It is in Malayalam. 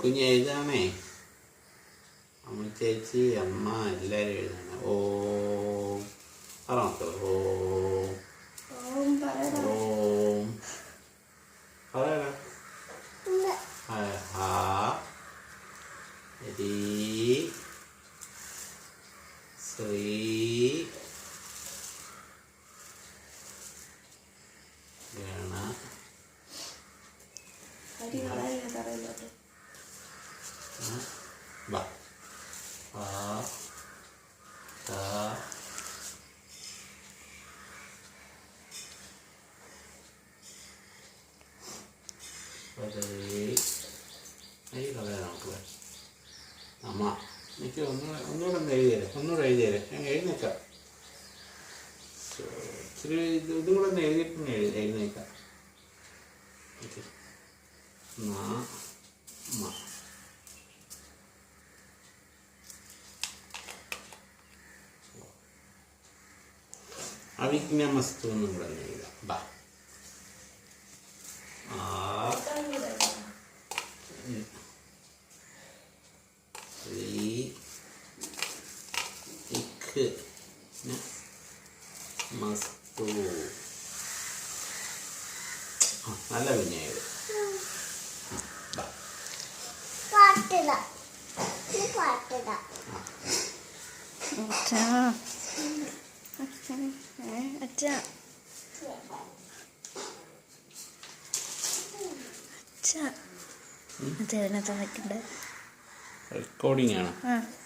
കുഞ്ഞ് എഴുതാമേ അമ്മ ചേച്ചി അമ്മ എല്ലാവരും എഴുതണം ഓ അമ്മ എനിക്ക് ഒന്നുകൂടെ ഒന്നുകൂടെ ഒന്ന് എഴുതിയല്ലേ ഒന്നുകൂടെ എഴുതിയല്ലേ ഞാൻ എഴുന്നേക്കാം ഇച്ചിരി ഇതും കൂടെ ഒന്ന് എഴുതിയിട്ട് എഴുതി എഴുന്നേക്കാം ഓക്കെ. നാ മ അവിജ്ഞമസ്തു എന്നും കൂടെ എഴുതാം ബാ. മസ്തു നല്ല അച്ഛാ. അച്ഛാ. ഇതിനകത്ത് വയ്ക്കണ്ടേ? റെക്കോർഡിംഗ് ആണ്. ആ.